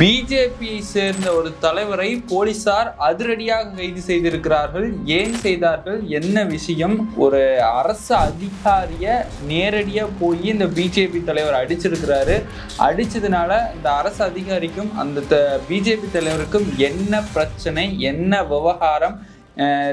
பிஜேபியை சேர்ந்த ஒரு தலைவரை போலீசார் அதிரடியாக கைது செய்திருக்கிறார்கள். ஏன் செய்தார்கள்? என்ன விஷயம்? ஒரு அரசு அதிகாரிய நேரடியாக போய் இந்த பிஜேபி தலைவர் அடிச்சிருக்கிறாரு. அடிச்சதுனால இந்த அரசு அதிகாரிக்கும் அந்த பிஜேபி தலைவருக்கும் என்ன பிரச்சனை? என்ன விவகாரம்?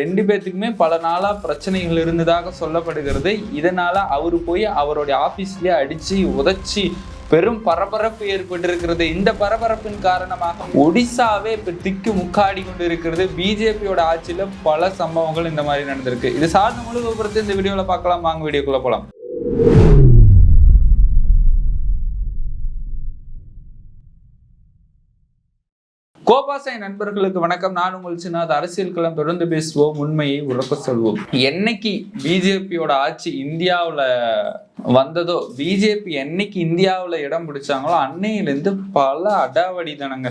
ரெண்டு பேர்த்துக்குமே பல நாளாக பிரச்சனைகள் இருந்ததாக சொல்லப்படுகிறது. இதனால் அவர் போய் அவருடைய ஆஃபீஸ்லேயே அடித்து உதைச்சி பெரும் பரபரப்பு ஏற்பட்டிருக்கிறது. இந்த பரபரப்பின் காரணமாக ஒடிசாவே இப்ப திக்கு முக்காடி கொண்டு இருக்கிறது பிஜேபியோட ஆட்சியில பல சம்பவங்கள் இந்த மாதிரி நடந்திருக்கு. இது சார்ந்த முழு விபரத்தை இந்த வீடியோல பார்க்கலாம். வாங்க வீடியோக்குள்ள போலாம். கோபாசாய் நண்பர்களுக்கு வணக்கம். நான் உங்கள் சின்னாத் அரசியல் களம் தொடர்ந்து பேசுவோம். உண்மையை உறக்க சொல்வோம். என்னைக்கு பிஜேபியோட ஆட்சி இந்தியாவுல வந்ததோ பிஜேபி என்னைக்கு இந்தியாவில் இடம் பிடிச்சாங்களோ அன்னையிலேருந்து பல அடாவடிதனங்க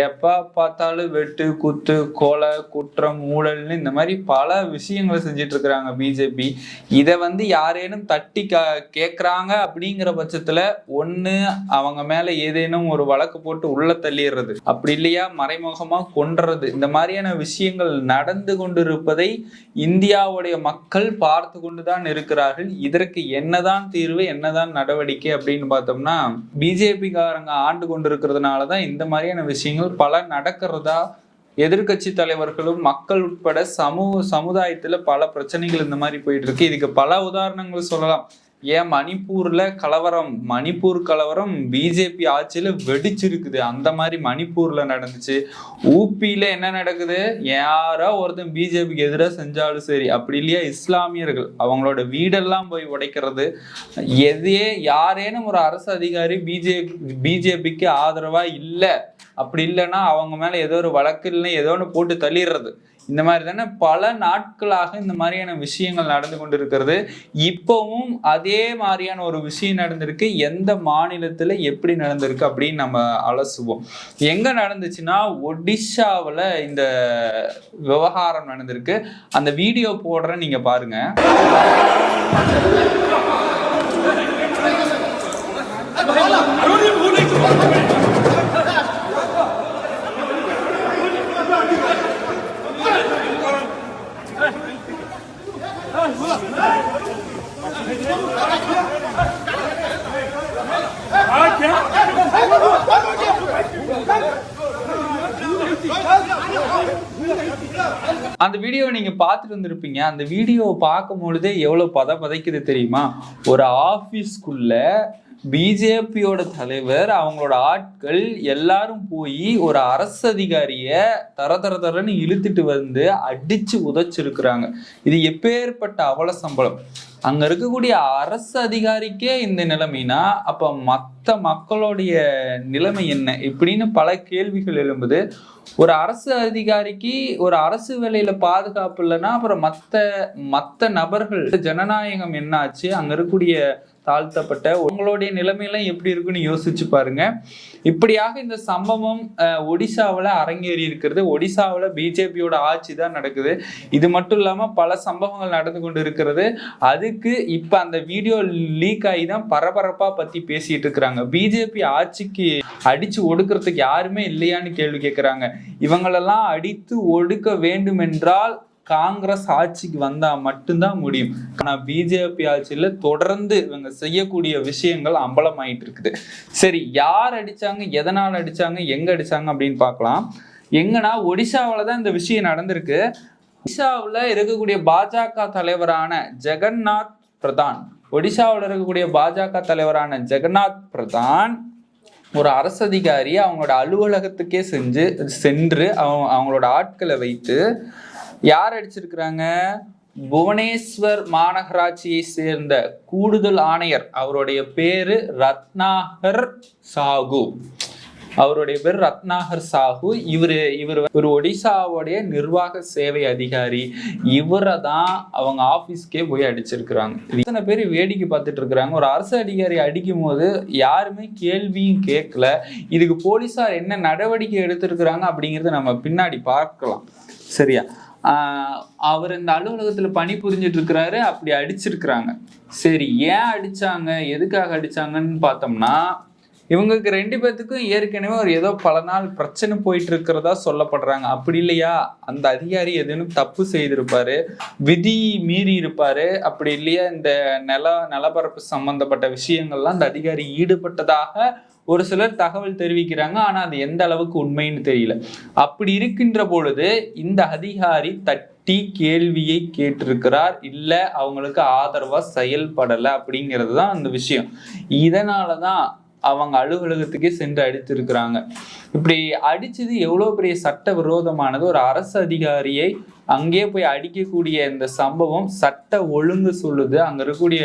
எப்போ பார்த்தாலும் வெட்டு குத்து கொலை குற்றம் ஊழல்னு இந்த மாதிரி பல விஷயங்களை செஞ்சுட்டு இருக்கிறாங்க பிஜேபி இதை வந்து யாரேனும் தட்டி க கேட்குறாங்க அப்படிங்கிற பட்சத்தில் ஒன்று அவங்க மேலே ஏதேனும் ஒரு வழக்கு போட்டு உள்ள தள்ளிடுறது அப்படி இல்லையா? மறைமுகமாக கொன்றது. இந்த மாதிரியான விஷயங்கள் நடந்து கொண்டிருப்பதை இந்தியாவுடைய மக்கள் பார்த்து கொண்டு தான் இருக்கிறார்கள். இதற்கு என்னதான் தீர்வு என்னதான் நடவடிக்கை அப்படின்னு பார்த்தோம்னா பிஜேபிக்காரங்க ஆண்டு கொண்டிருக்கிறதுனால தான் இந்த மாதிரியான விஷயங்கள் பல நடக்கிறதா எதிர்க்கட்சி தலைவர்களும் மக்கள் உட்பட சமூக சமுதாயத்துல பல பிரச்சனைகள் இந்த மாதிரி போயிட்டு இருக்கு. இதுக்கு பல உதாரணங்கள் சொல்லலாம். ஏன் மணிப்பூர்ல கலவரம் மணிப்பூர் கலவரம் பிஜேபி ஆட்சியில வெடிச்சிருக்குது. அந்த மாதிரி மணிப்பூர்ல நடந்துச்சு. ஊபியில என்ன நடக்குது? யாரோ ஒருத்தன் பிஜேபிக்கு எதிராக செஞ்சாலும் சரி அப்படி இல்லையா? இஸ்லாமியர்கள் அவங்களோட வீடெல்லாம் போய் உடைக்கிறது. எதையே யாரேனும் ஒரு அரசு அதிகாரி பிஜே பிஜேபிக்கு ஆதரவா இல்லை. அப்படி இல்லைன்னா அவங்க மேல ஏதோ ஒரு வழக்கு இல்லைன்னா ஏதோ ஒன்று போட்டு தள்ளிடுறது. இந்த மாதிரி தானே பல நாட்களாக இந்த மாதிரியான விஷயங்கள் நடந்து கொண்டிருக்கிறது. இப்பவும் அதே மாதிரியான ஒரு விஷயம் நடந்திருக்கு. எந்த மாநிலத்துல எப்படி நடந்திருக்கு அப்படின்னு நம்ம அலசுவோம் எங்க நடந்துச்சுன்னா ஒடிஷாவில் இந்த விவகாரம் நடந்திருக்கு. அந்த வீடியோ போடுற நீங்க பாருங்க. அந்த வீடியோவை நீங்க பார்த்துட்டு வந்திருப்பீங்க. அந்த வீடியோவை பார்க்கும் பொழுதே எவ்வளவு பத பதைக்குது தெரியுமா? ஒரு ஆபீஸ்க்குள்ள பிஜேபியோட தலைவர் அவங்களோட ஆட்கள் எல்லாரும் போய் ஒரு அரசு அதிகாரிய தர தர தரன்னு இழுத்துட்டு வந்து அடிச்சு உதச்சிருக்கிறாங்க. இது எப்பேற்பட்ட அவல சம்பளம்? அங்க இருக்கக்கூடிய அரசு அதிகாரிக்கே இந்த நிலைமைனா அப்ப மத்த மக்களுடைய நிலைமை என்ன? இப்படின்னு பல கேள்விகள் எழும்புது. ஒரு அரசு அதிகாரிக்கு ஒரு அரசு வேலையில பாதுகாப்பு இல்லைன்னா அப்புறம் மத்த மத்த நபர்கள் ஜனநாயகம் என்னாச்சு? அங்க இருக்கக்கூடிய தாழ்த்தப்பட்ட உங்களுடைய நிலைமையெல்லாம் எப்படி இருக்குன்னு யோசிச்சு பாருங்க. இப்படியாக இந்த சம்பவம் ஒடிசாவில் அரங்கேறி இருக்கிறது. ஒடிசாவில் பிஜேபியோட ஆட்சி தான் நடக்குது. இது மட்டும் இல்லாமல் பல சம்பவங்கள் நடந்து கொண்டு இருக்கிறது. அதுக்கு இப்போ அந்த வீடியோ லீக் ஆகி தான் பரபரப்பாக பற்றி பேசிட்டு இருக்கிறாங்க. பிஜேபி ஆட்சிக்கு அடித்து ஒடுக்கிறதுக்கு யாருமே இல்லையான்னு கேள்வி கேட்குறாங்க இவங்களெல்லாம் அடித்து ஒடுக்க வேண்டும் என்றால் காங்கிரஸ் ஆட்சிக்கு வந்தா மட்டும்தான் முடியும். ஆனா பிஜேபி ஆட்சியில தொடர்ந்து இவங்க செய்யக்கூடிய விஷயங்கள் அம்பலமாயிட்டு இருக்குது. சரி யார் அடிச்சாங்க எதனால் அடிச்சாங்க எங்க அடிச்சாங்க அப்படின்னு பார்க்கலாம். எங்கன்னா ஒடிசாவில தான் இந்த விஷயம் நடந்திருக்கு. ஒடிசாவில் இருக்கக்கூடிய பாஜக தலைவரான ஜெகநாத் பிரதான் ஒடிசாவில் இருக்கக்கூடிய பாஜக தலைவரான ஜெகநாத் பிரதான் ஒரு அரசு அதிகாரி அவங்களோட அலுவலகத்துக்கே செஞ்சு சென்று அவங்க அவங்களோட ஆட்களை வைத்து யார் அடிச்சிருக்கிறாங்க? புவனேஸ்வர் மாநகராட்சியை சேர்ந்த கூடுதல் ஆணையர். அவருடைய பேரு ரத்னாகர் சாகு. அவருடைய பேர் ரத்னாகர் சாஹு இவரு இவர் ஒரு ஒடிசாவுடைய நிர்வாக சேவை அதிகாரி. இவரை தான் அவங்க ஆபீஸ்க்கே போய் அடிச்சிருக்கிறாங்க. இத்தனை பேர் வேடிக்கை பார்த்துட்டு இருக்கிறாங்க. ஒரு அரசு அதிகாரி அடிக்கும் போது யாருமே கேள்வியும் கேட்கல. இதுக்கு போலீஸார் என்ன நடவடிக்கை எடுத்திருக்கிறாங்க அப்படிங்கிறத நம்ம பின்னாடி பார்க்கலாம். சரியா? அவர் இந்த அலுவலகத்தில் பணி புரிஞ்சிட்டு இருக்கிறாரு அப்படி அடிச்சிருக்கிறாங்க. சரி ஏன் அடிச்சாங்க? எதுக்காக அடிச்சாங்கன்னு பார்த்தோம்னா இவங்களுக்கு ரெண்டு பேர்த்துக்கும் ஏற்கனவே ஒரு ஏதோ பல நாள் பிரச்சனை போயிட்டு இருக்கிறதா சொல்லப்படுறாங்க. அப்படி இல்லையா? அந்த அதிகாரி எதுன்னு தப்பு செய்திருப்பாரு. விதி மீறி இருப்பாரு. அப்படி இல்லையா? இந்த நில நிலப்பரப்பு சம்பந்தப்பட்ட விஷயங்கள்லாம் அந்த அதிகாரி ஈடுபட்டதாக ஒரு சிலர் தகவல் தெரிவிக்கிறாங்க ஆனால் அது எந்த அளவுக்கு உண்மைன்னு தெரியல. அப்படி இருக்கின்ற பொழுது இந்த அதிகாரி தட்டி கேள்வியை கேட்டிருக்கிறார் இல்லை அவங்களுக்கு ஆதரவாக செயல்படலை அப்படிங்கிறது தான் அந்த விஷயம். இதனாலதான் அவங்க அலுவலகத்துக்கே சென்று அடித்திருக்கிறாங்க. இப்படி அடிச்சது எவ்வளோ பெரிய சட்ட விரோதமானது ஒரு அரசு அதிகாரியை அங்கே போய் அடிக்கக்கூடிய இந்த சம்பவம் சட்ட ஒழுங்கு சொல்லுது. அங்கே இருக்கக்கூடிய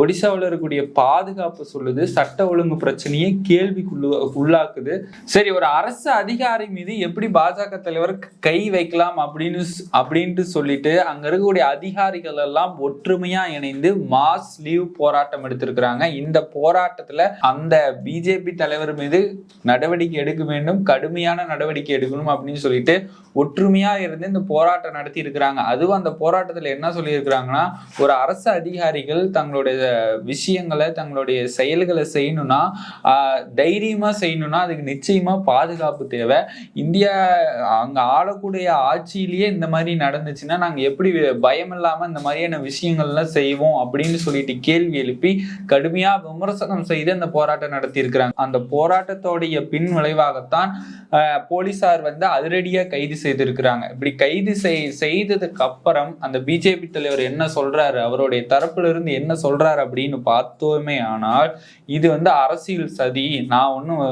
ஒடிசாவில் இருக்கக்கூடிய பாதுகாப்பு சொல்லுது சட்ட ஒழுங்கு பிரச்சனையை கேள்விக்குள்ளு உள்ளாக்குது. சரி ஒரு அரசு அதிகாரி மீது எப்படி பாஜக தலைவர் கை வைக்கலாம் அப்படின்னு அப்படின்ட்டு சொல்லிட்டு அங்க இருக்கக்கூடிய அதிகாரிகள் எல்லாம் ஒற்றுமையா இணைந்து மாஸ் லீவ் போராட்டம் எடுத்திருக்கிறாங்க. இந்த போராட்டத்துல அந்த பிஜேபி தலைவர் மீது நடவடிக்கை எடுக்க வேண்டும் கடுமையான நடவடிக்கை எடுக்கணும் அப்படின்னு சொல்லிட்டு ஒற்றுமையா இருந்து இந்த போராட்டம் நடத்தி இருக்கிறாங்க அதுவும் அந்த போராட்டத்துல என்ன சொல்லியிருக்கிறாங்கன்னா ஒரு அரசு அதிகாரிகள் தங்களுடைய விஷயங்களை தங்களுடைய செயல்களை செய்யணும்னா தைரியமாக செய்யணும்னா அதுக்கு நிச்சயமாக பாதுகாப்பு தேவை. இந்தியா அங்கே ஆளக்கூடிய ஆட்சியிலேயே இந்த மாதிரி நடந்துச்சுன்னா நாங்கள் எப்படி பயம் இல்லாமல் இந்த மாதிரியான விஷயங்கள்லாம் செய்வோம் அப்படின்னு சொல்லிட்டு கேள்வி எழுப்பி கடுமையாக விமர்சனம் செய்து அந்த போராட்டம் நடத்தியிருக்கிறாங்க. அந்த போராட்டத்தோடைய பின் விளைவாகத்தான் போலீஸார் வந்து அதிரடியாக கைது செய்திருக்கிறாங்க. இப்படி கைது செய் செய்ததுக்கு அப்புறம் அந்த பிஜேபி தலைவர் என்ன சொல்றாரு? அவருடைய தரப்புல இருந்து என்ன சொல்றாரு? அப்படின்னு பார்த்தோமே ஆனால் இது வந்து அரசியல் சதி நான் ஒன்றும்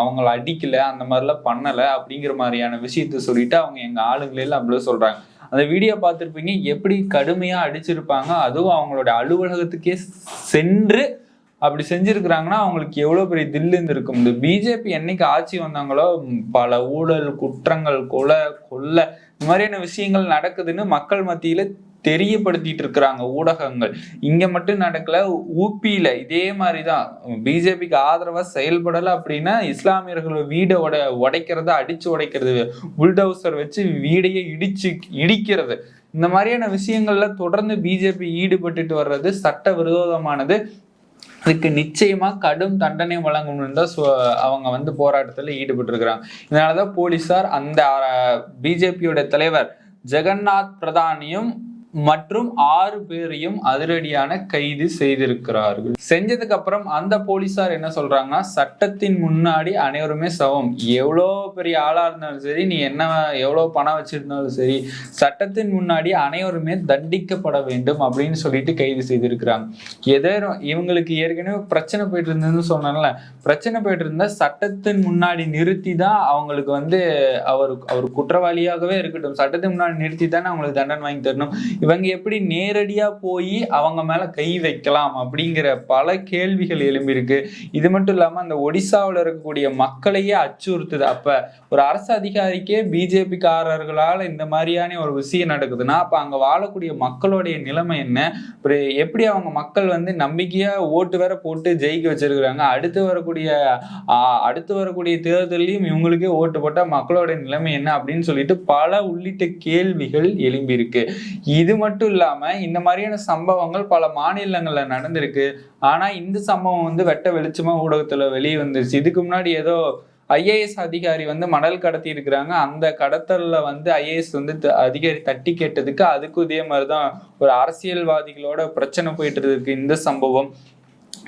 அவங்கள அடிக்கல அந்த மாதிரிலாம் பண்ணல அப்படிங்கிற மாதிரியான விஷயத்த சொல்லிட்டு அவங்க எங்க ஆளுங்களெல்லாம் அப்படிலாம் சொல்கிறாங்க சொல்றாங்க. அந்த வீடியோ பார்த்துருப்பீங்க எப்படி கடுமையா அடிச்சிருப்பாங்க அதுவும் அவங்களோட அலுவலகத்துக்கே சென்று அப்படி செஞ்சிருக்கிறாங்கன்னா அவங்களுக்கு எவ்வளவு பெரிய தில்லு இருந்திருக்கும். இந்த பிஜேபி என்னைக்கு ஆட்சி வந்தாங்களோ பல ஊழல் குற்றங்கள் கொலை கொள்ளை இந்த மாதிரியான விஷயங்கள் நடக்குதுன்னு மக்கள் மத்தியில தெரியப்படுத்திட்டு இருக்கிறாங்க ஊடகங்கள். இங்க மட்டும் நடக்கல ஊபியில இதே மாதிரிதான். பிஜேபிக்கு ஆதரவா செயல்படல அப்படின்னா இஸ்லாமியர்கள் வீடை உட உடைக்கிறத அடிச்சு உடைக்கிறது புல்டவுசர் வச்சு வீடையே இடிச்சு இடிக்கிறது. இந்த மாதிரியான விஷயங்கள்ல தொடர்ந்து பிஜேபி ஈடுபட்டுட்டு வர்றது சட்ட விரோதமானது அதுக்கு நிச்சயமா கடும் தண்டனை வழங்கணும்னு தான் அவங்க வந்து போராட்டத்துல ஈடுபட்டு இருக்கிறாங்க இதனாலதான் போலீசார் அந்த பிஜேபியோட தலைவர் ஜெகநாத் பிரதானியும் மற்றும் ஆறு பேரையும் அதிரடியான கைது செய்திருக்கிறார்கள். செஞ்சதுக்கு அப்புறம் அந்த போலீசார் என்ன சொல்றாங்கன்னா சட்டத்தின் முன்னாடி அனைவருமே சமம் எவ்வளோ பெரிய ஆளா இருந்தாலும் சரி நீ என்ன எவ்வளோ பணம் வச்சிருந்தாலும் சரி சட்டத்தின் முன்னாடி அனைவருமே தண்டிக்கப்பட வேண்டும் அப்படின்னு சொல்லிட்டு கைது செய்திருக்கிறாங்க. எதோ இவங்களுக்கு ஏற்கனவே பிரச்சனை போயிட்டு இருந்ததுன்னு சொன்னால பிரச்சனை போயிட்டு இருந்தா சட்டத்தின் முன்னாடி நிறுத்தி தான் அவங்களுக்கு வந்து அவர் அவர் குற்றவாளியாகவே இருக்கட்டும். சட்டத்தின் முன்னாடி நிறுத்தி தானே அவங்களுக்கு தண்டனை வாங்கி தரணும். இவங்க எப்படி நேரடியா போய் அவங்க மேல கை வைக்கலாம் அப்படிங்கிற பல கேள்விகள் எழும்பியிருக்கு. இது மட்டும் இல்லாம அந்த ஒடிசாவில் இருக்கக்கூடிய மக்களையே அச்சுறுத்துது. அப்ப ஒரு அரசு அதிகாரிக்கே பிஜேபிக்காரர்களால் இந்த மாதிரியான ஒரு விஷயம் நடக்குதுன்னா அப்ப அங்க வாழக்கூடிய மக்களுடைய நிலைமை என்ன? இப்படி எப்படி அவங்க மக்கள் வந்து நம்பிக்கையா ஓட்டு வேற போட்டு ஜெயிக்க வச்சிருக்கிறாங்க? அடுத்து வரக்கூடிய அடுத்து வரக்கூடிய தேர்தலையும் இவங்களுக்கே ஓட்டு போட்டா மக்களோட நிலைமை என்ன அப்படின்னு சொல்லிட்டு பல உள்ளிட்ட கேள்விகள் எழும்பியிருக்கு. இது இது மட்டும் இல்லாம இந்த மாதிரியான சம்பவங்கள் பல மாநிலங்கள்ல நடந்திருக்கு. ஆனா இந்த சம்பவம் வந்து வெட்ட வெளிச்சமா ஊடகத்துல வெளியே வந்துருச்சு. இதுக்கு முன்னாடி ஏதோ ஐஏஎஸ் அதிகாரி வந்து மணல் கடத்தி இருக்கிறாங்க. அந்த கடத்தல்ல வந்து ஐஏஎஸ் வந்து த- அதிகாரி தட்டி கேட்டதுக்கு அதுக்கும் இதே மாதிரிதான் ஒரு அரசியல்வாதிகளோட பிரச்சனை போயிட்டு இருக்கு இந்த சம்பவம்.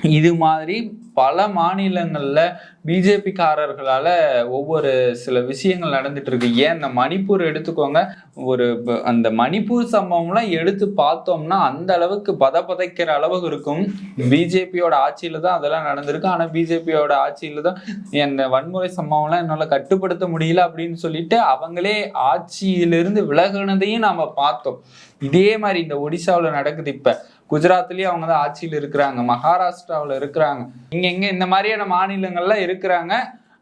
இது மாதிரி பல மாநிலங்கள்ல பிஜேபிக்காரர்களால் ஒவ்வொரு சில விஷயங்கள் நடந்துட்டு இருக்கு ஏன் இந்த மணிப்பூர் எடுத்துக்கோங்க ஒரு அந்த மணிப்பூர் சம்பவம்லாம் எடுத்து பார்த்தோம்னா அந்த அளவுக்கு பத பதைக்கிற அளவுக்கு இருக்கும். பிஜேபியோட ஆட்சியில தான் அதெல்லாம் நடந்திருக்கு. ஆனா பிஜேபியோட ஆட்சியில் தான் இந்த வன்முறை சம்பவம்லாம் என்னால கட்டுப்படுத்த முடியல அப்படின்னு சொல்லிட்டு அவங்களே ஆட்சியிலிருந்து விலகுனதையும் நாம பார்த்தோம். இதே மாதிரி இந்த ஒடிசாவுல நடக்குது இப்ப. குஜராத்லேயும் அவங்க தான் ஆட்சியில் இருக்கிறாங்க மகாராஷ்டிராவில் இருக்கிறாங்க. இங்கே இங்கே இந்த மாதிரியான மாநிலங்கள்ல இருக்கிறாங்க.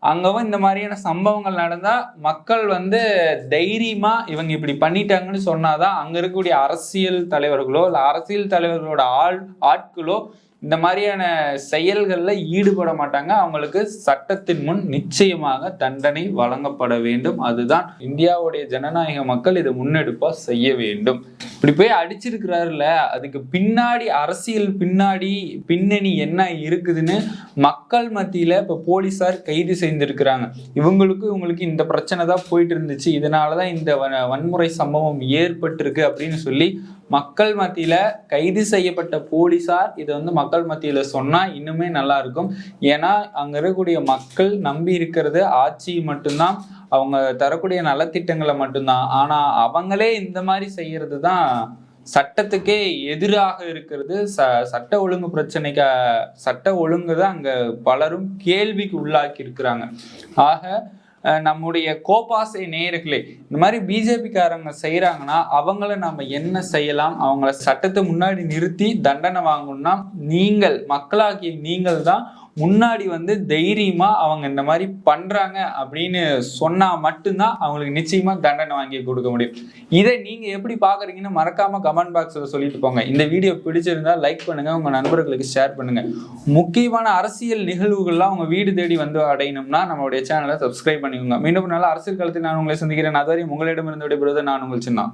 அங்கவும் இந்த மாதிரியான சம்பவங்கள் நடந்தால் மக்கள் வந்து தைரியமா இவங்க இப்படி பண்ணிட்டாங்கன்னு சொன்னாதான் அங்கே இருக்கக்கூடிய அரசியல் தலைவர்களோ இல்லை அரசியல் தலைவர்களோட ஆள் ஆட்களோ இந்த மாதிரியான செயல்கள்ல ஈடுபட மாட்டாங்க. அவங்களுக்கு சட்டத்தின் முன் நிச்சயமாக தண்டனை வழங்கப்பட வேண்டும். அதுதான் இந்தியாவுடைய ஜனநாயக மக்கள் இதை முன்னெடுப்பா செய்ய வேண்டும். இப்படி போய் அடிச்சிருக்கிறாருல அதுக்கு பின்னாடி அரசியல் பின்னாடி பின்னணி என்ன இருக்குதுன்னு மக்கள் மத்தியில இப்ப போலீசார் கைது செய்திருக்கிறாங்க. இவங்களுக்கு இவங்களுக்கு இந்த பிரச்சனை தான் போயிட்டு இருந்துச்சு. இதனாலதான் இந்த வ- வன்முறை சம்பவம் ஏற்பட்டிருக்கு அப்படின்னு சொல்லி மக்கள் மத்தியில கைது செய்யப்பட்ட போலீசார் இதை வந்து மக்கள் மத்தியில சொன்னா இன்னுமே நல்லா இருக்கும். ஏன்னா அங்க இருக்கக்கூடிய மக்கள் நம்பி இருக்கிறது ஆட்சி மட்டும்தான். அவங்க தரக்கூடிய நலத்திட்டங்களை மட்டும்தான். ஆனா அவங்களே இந்த மாதிரி செய்யறது தான் சட்டத்துக்கே எதிராக இருக்கிறது. ச சட்ட ஒழுங்கு பிரச்சனைக்கு சட்ட ஒழுங்கு தான் அங்க பலரும் கேள்விக்கு உள்ளாக்கி இருக்கிறாங்க. ஆக நம்முடைய கோபாசை நேயர்களே இந்த மாதிரி பிஜேபிக்காரங்க செய்யறாங்கன்னா அவங்கள நம்ம என்ன செய்யலாம்? அவங்கள சட்டத்தை முன்னாடி நிறுத்தி தண்டனை வாங்கணும்னா நீங்கள் மக்களாகிய நீங்கள் தான் முன்னாடி வந்து தைரியமா அவங்க இந்த மாதிரி பண்றாங்க அப்படின்னு சொன்னா மட்டும்தான் அவங்களுக்கு நிச்சயமா தண்டனை வாங்கி கொடுக்க முடியும். இதை நீங்க எப்படி பாக்குறீங்கன்னு மறக்காம கமெண்ட் பாக்ஸ்ல சொல்லிட்டு போங்க. இந்த வீடியோ பிடிச்சிருந்தா லைக் பண்ணுங்க உங்க நண்பர்களுக்கு ஷேர் பண்ணுங்க. முக்கியமான அரசியல் நிகழ்வுகள்லாம் உங்க வீடு தேடி வந்து அடையணும்னா நம்மளுடைய சேனலை சப்ஸ்கிரைப் பண்ணிக்கோங்க. மீண்டும் நல்ல அரசியல் காலத்தில் நான் உங்களை சந்திக்கிறேன். அதுவரை உங்களிடமிருந்து விடைபெறுவது நான் உங்கள் சின்ன